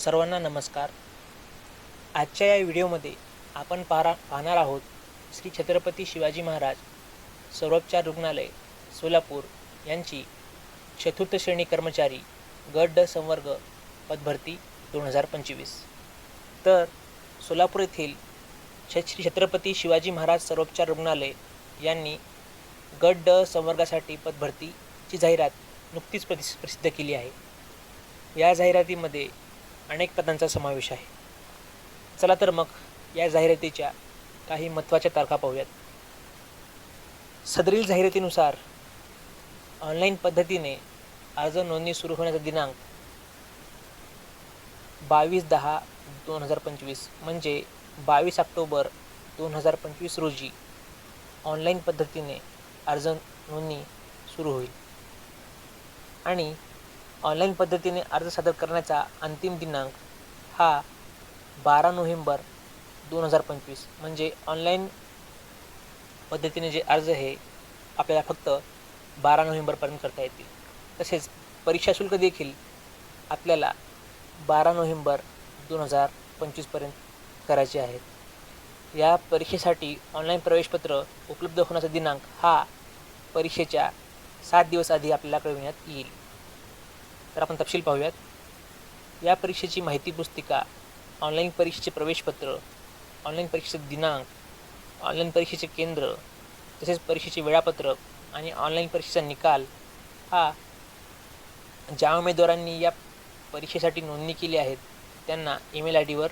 सर्वांना नमस्कार. आजच्या या व्हिडिओमध्ये आपण पाहरा पाहणार आहोत श्री छत्रपती शिवाजी महाराज सर्वोपचार रुग्णालय सोलापूर यांची चतुर्थ श्रेणी कर्मचारी गट ड संवर्ग पदभरती दोन हजार पंचवीस. तर सोलापूर येथील श्री छत्रपती शिवाजी महाराज सर्वोपचार रुग्णालय यांनी गट ड संवर्गासाठी पदभरतीची जाहिरात नुकतीच प्रसिद्ध प्रसिद्ध केली आहे. या जाहिरातीमध्ये अनेक पदांचा समावेश आहे. चला तर मग या जाहिरातीच्या काही महत्त्वाच्या तारखा पाहूयात. सदरील जाहिरातीनुसार ऑनलाईन पद्धतीने अर्ज नोंदणी सुरू होण्याचा दिनांक बावीस दहा दोन हजार पंचवीस म्हणजे बावीस ऑक्टोबर दोन हजार पंचवीस रोजी ऑनलाईन पद्धतीने अर्ज नोंदणी सुरू होईल. आणि ऑनलाईन पद्धतीने अर्ज सादर करण्याचा अंतिम दिनांक हा बारा नोव्हेंबर दोन हजार पंचवीस. म्हणजे ऑनलाईन पद्धतीने जे अर्ज हे आपल्याला फक्त बारा नोव्हेंबरपर्यंत करता येतील. तसेच परीक्षा शुल्क देखील आपल्याला बारा नोव्हेंबर दोन हजार पंचवीसपर्यंत करायचे आहेत. या परीक्षेसाठी ऑनलाईन प्रवेशपत्र उपलब्ध होण्याचा दिनांक हा परीक्षेच्या सात दिवस आधी आपल्याला कळविण्यात येईल. तर आपण तपशील पाहूयात. या परीक्षेची माहिती पुस्तिका ऑनलाईन परीक्षेचे प्रवेशपत्र ऑनलाईन परीक्षेचे दिनांक ऑनलाईन परीक्षेचे केंद्र तसेच परीक्षेचे वेळापत्रक आणि ऑनलाईन परीक्षेचा निकाल हा ज्या उमेदवारांनी या परीक्षेसाठी नोंदणी केली आहेत त्यांना ईमेल आय डीवर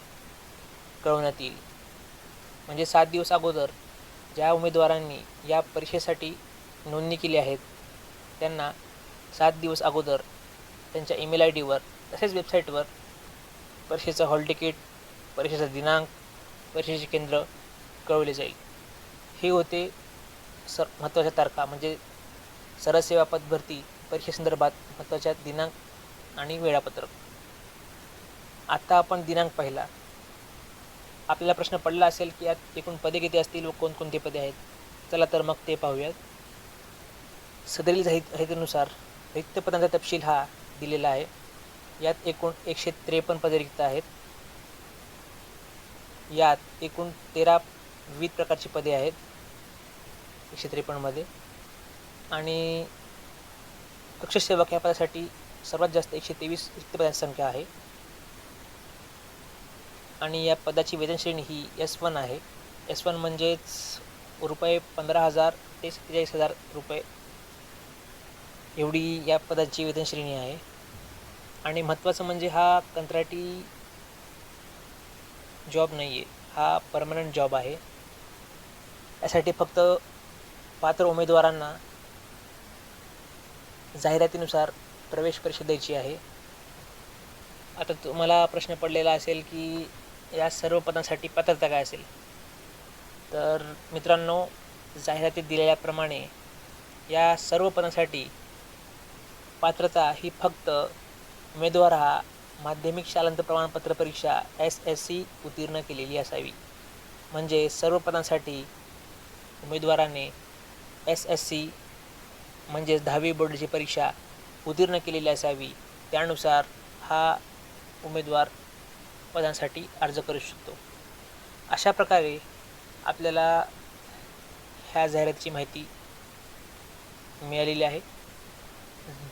कळवण्यात येईल. म्हणजे सात दिवस अगोदर ज्या उमेदवारांनी या परीक्षेसाठी नोंदणी केली आहेत त्यांना सात दिवस अगोदर त्यांच्या ईमेल आय डीवर तसेच वेबसाईटवर परीक्षेचं हॉल तिकीट परीक्षेचा दिनांक परीक्षेचे केंद्र कळवले जाईल. हे होते सर महत्त्वाच्या तारखा म्हणजे सरसेवा पदभरती परीक्षेसंदर्भात महत्त्वाच्या दिनांक आणि वेळापत्रक. आत्ता आपण दिनांक पाहिला. आपल्याला प्रश्न पडला असेल की यात एकूण पदे किती असतील व कोणकोणती पदे आहेत? चला तर मग ते पाहूयात. सदरील जाहिरातीनुसार रिक्त पदांचा तपशील हा दिलेला आहे. यात एकूण एकशे त्रेपन्न पदे रिक्त आहेत. यात एकूण तेरा विविध प्रकारची पदे आहेत. एकशे त्रेपन्नमध्ये आणि कक्षसेवक या पदासाठी सर्वात जास्त एकशे तेवीस रिक्त पदांची संख्या आहे. आणि या पदाची वेतनश्रेणी ही एस वन आहे. एस वन म्हणजेच रुपये पंधरा हजार ते सत्तेचाळीस हजार रुपये एवढी या पदाची वेतनश्रेणी आहे. आणि महत्त्वाचं म्हणजे हा कंत्राटी जॉब नाही आहे हा परमनंट जॉब आहे. यासाठी फक्त पात्र उमेदवारांना जाहिरातीनुसार प्रवेश परीक्षा द्यायची आहे. आता तुम्हाला प्रश्न पडलेला असेल की या सर्व पदांसाठी पात्रता काय असेल? तर मित्रांनो जाहिरातीत दिलेल्याप्रमाणे या सर्व पदांसाठी पात्रता ही फक्त उमेदवार हा माध्यमिक शालांत प्रमाणपत्र परीक्षा एस एस सी उत्तीर्ण केलेली असावी. म्हणजे सर्व पदांसाठी उमेदवाराने एस एस सी म्हणजेच दहावी बोर्डाची परीक्षा उत्तीर्ण केलेली असावी. त्यानुसार हा उमेदवार पदांसाठी अर्ज करू शकतो. अशा प्रकारे आपल्याला ह्या जाहिरातीची माहिती मिळालेली आहे.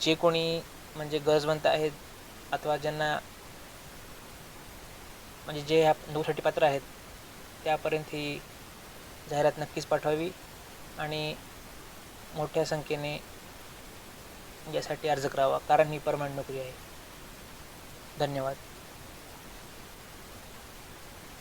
जे कोणी म्हणजे गरजवंत आहेत अथवा ज्यांना म्हणजे जे ह्या नोकरीसाठी पात्र आहेत त्यापर्यंत ही जाहिरात नक्कीच पाठवावी आणि मोठ्या संख्येने यासाठी अर्ज करावा कारण ही परमनंट नोकरी आहे. धन्यवाद.